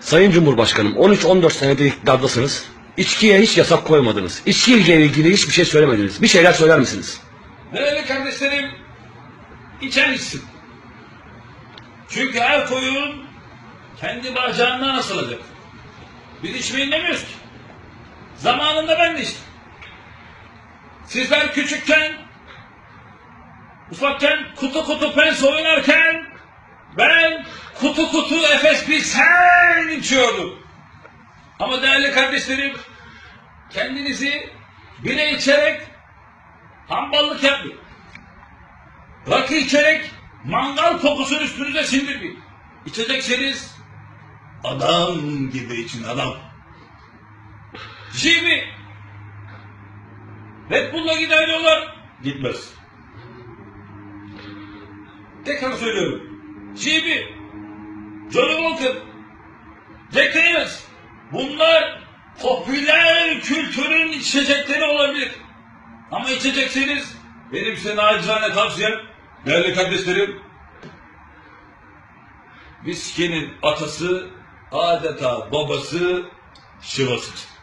Sayın Cumhurbaşkanım 13-14 senedir iktidardasınız. İçkiye hiç yasak koymadınız. İçkiyle ilgili hiçbir şey söylemediniz. Bir şeyler söyler misiniz? Değerli kardeşlerim, içen içsin. Çünkü her koyun kendi bacağından asılacak. Biz içmeyin demiyoruz ki. Zamanında ben de içtim. Sizler küçükken, ufakken kutu kutu pens oynarken kutu kutu Efes Pilsen içiyordum. Ama değerli kardeşlerim, kendinizi bile içerek hamballık yapmayın. Rakı içerek mangal kokusunu üstünüze sindirmeyin. İçecekseniz adam gibi için adam. Şimdi Red Bull'la gider diyorlar. Gitmez. Tekrar söylüyorum. Şimdi Johnny Walker, Jack Daniels bunlar popüler kültürün içecekleri olabilir. Ama içecekseniz benim size nacizane tavsiyem değerli kardeşlerim viskinin atası adeta babası şivasıdır.